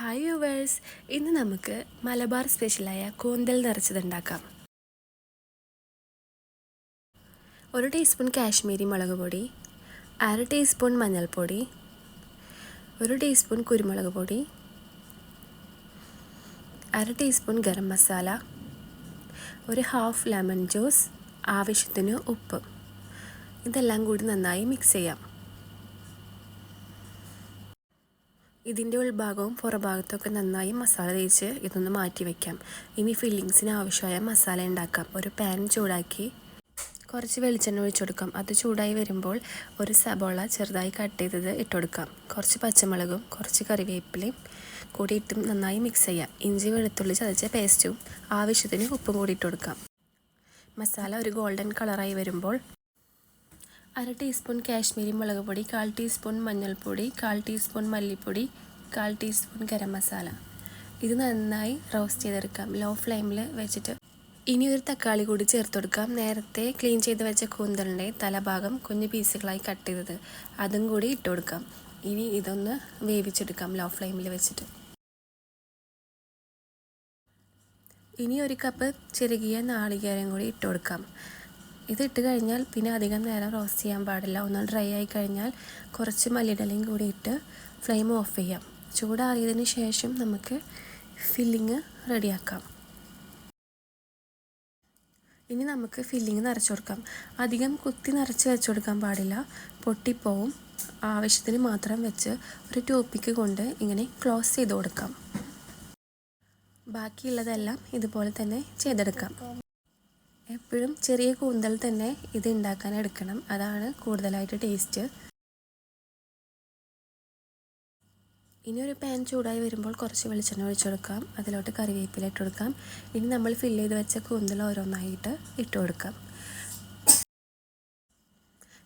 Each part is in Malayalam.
ഹായ് യുവേഴ്സ് ഇന്ന് നമുക്ക് മലബാർ സ്പെഷ്യലായ കൂന്തൽ നിറച്ചത് ഉണ്ടാക്കാം. ഒരു ടീസ്പൂൺ കാശ്മീരി മുളക് പൊടി അര ടീസ്പൂൺ മഞ്ഞൾപ്പൊടി ഒരു ടീസ്പൂൺ കുരുമുളക് പൊടി അര ടീസ്പൂൺ ഗരം മസാല ഒരു ഹാഫ് ലെമൺ ജ്യൂസ് ആവശ്യത്തിന് ഉപ്പ്. ഇതെല്ലാം കൂടി നന്നായി മിക്സ് ചെയ്യാം. ഇതിന്റെ ഉൾഭാഗവും പുറഭാഗത്തൊക്കെ നന്നായി മസാല തേച്ച് ഇതൊന്ന് മാറ്റി വയ്ക്കാം ഇനി ഫില്ലിങ്സിന് ആവശ്യമായ മസാല ഉണ്ടാക്കാം. ഒരു പാൻ ചൂടാക്കി കുറച്ച് വെളിച്ചെണ്ണ ഒഴിച്ചു കൊടുക്കാം. അത് ചൂടായി വരുമ്പോൾ ഒരു സബോള ചെറുതായി കട്ട് ചെയ്തത് ഇട്ടുകൊടുക്കാം കുറച്ച് പച്ചമുളകും കുറച്ച് കറിവേപ്പിലയും കൂടി ഇട്ടും നന്നായി മിക്സ് ചെയ്യാം. ഇഞ്ചി വെളുത്തുള്ളി ചതച്ച പേസ്റ്റും ആവശ്യത്തിന് ഉപ്പും കൂടി ഇട്ട് കൊടുക്കാം. മസാല ഒരു ഗോൾഡൻ കളറായി വരുമ്പോൾ അര ടീസ്പൂൺ കാശ്മീരി മുളക് പൊടി കാൽ ടീസ്പൂൺ മഞ്ഞൾപ്പൊടി കാൽ ടീസ്പൂൺ മല്ലിപ്പൊടി കാൽ ടീസ്പൂൺ ഗരം മസാല. ഇത് നന്നായി റോസ്റ്റ് ചെയ്തെടുക്കാം. ലോ ഫ്ലെയിമിൽ വെച്ചിട്ട് ഇനി ഒരു തക്കാളി കൂടി ചേർത്ത് കൊടുക്കാം. നേരത്തെ ക്ലീൻ ചെയ്ത് വെച്ച കൂന്തലിന്റെ തലഭാഗം കുഞ്ഞു പീസുകളായി കട്ട് ചെയ്തത്. അതും കൂടി ഇട്ട് കൊടുക്കാം. ഇനി ഇതൊന്ന് വേവിച്ചെടുക്കാം ലോ ഫ്ലെയിമിൽ വെച്ചിട്ട്. ഇനി ഒരു കപ്പ് ചെറുകിയ നാളികേരം കൂടി ഇട്ട് കൊടുക്കാം. ഇതിട്ട് കഴിഞ്ഞാൽ പിന്നെ അധികം നേരം റോസ്റ്റ് ചെയ്യാൻ പാടില്ല. ഒന്ന് ഡ്രൈ ആയി കഴിഞ്ഞാൽ കുറച്ച് മല്ലിടലയും കൂടി ഇട്ട് ഫ്ലെയിം ഓഫ് ചെയ്യാം. ചൂടാറിയതിന് ശേഷം നമുക്ക് ഫില്ലിങ് റെഡിയാക്കാം ഇനി നമുക്ക് ഫില്ലിങ് നിറച്ച് കൊടുക്കാം. അധികം കുത്തി നിറച്ച് വെച്ച് കൊടുക്കാൻ പാടില്ല. പൊട്ടിപ്പോവും. ആവശ്യത്തിന് മാത്രം വെച്ച് ഒരു ടോപ്പിക്ക് കൊണ്ട് ഇങ്ങനെ ക്ലോസ് ചെയ്ത് കൊടുക്കാം. ബാക്കിയുള്ളതെല്ലാം ഇതുപോലെ തന്നെ ചെയ്തെടുക്കാം. എപ്പോഴും ചെറിയ കൂന്തൽ തന്നെ ഇത് ഉണ്ടാക്കാൻ എടുക്കണം. അതാണ് കൂടുതലായിട്ട് ടേസ്റ്റ്. ഇനി ഒരു പാൻ ചൂടായി വരുമ്പോൾ കുറച്ച് വെളിച്ചെണ്ണ ഒഴിച്ചു കൊടുക്കാം. അതിലോട്ട് കറിവേപ്പില ഇട്ട് കൊടുക്കാം. ഇനി നമ്മൾ ഫില്ല് ചെയ്ത് വെച്ച കൂന്തൽ ഓരോന്നായിട്ട് ഇട്ട് കൊടുക്കാം.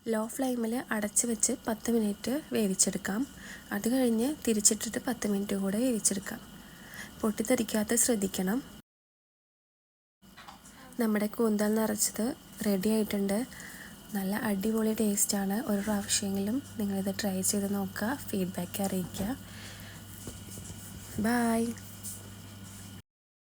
ലോ ഫ്ലെയിമിൽ അടച്ച് വെച്ച് പത്ത് മിനിറ്റ് വേവിച്ചെടുക്കാം. അത് കഴിഞ്ഞ് തിരിച്ചിട്ടിട്ട് പത്ത് മിനിറ്റ് കൂടെ വേവിച്ചെടുക്കാം. പൊട്ടിത്തെറിക്കാത്ത ശ്രദ്ധിക്കണം. നമ്മുടെ കൂന്തൽ നിറച്ചത് റെഡി ആയിട്ടുണ്ട്. നല്ല അടിപൊളി ടേസ്റ്റാണ് ഒരു പ്രാവശ്യമെങ്കിലും നിങ്ങളിത് ട്രൈ ചെയ്ത് നോക്കുക. ഫീഡ്ബാക്ക് അറിയിക്കുക. ബായ്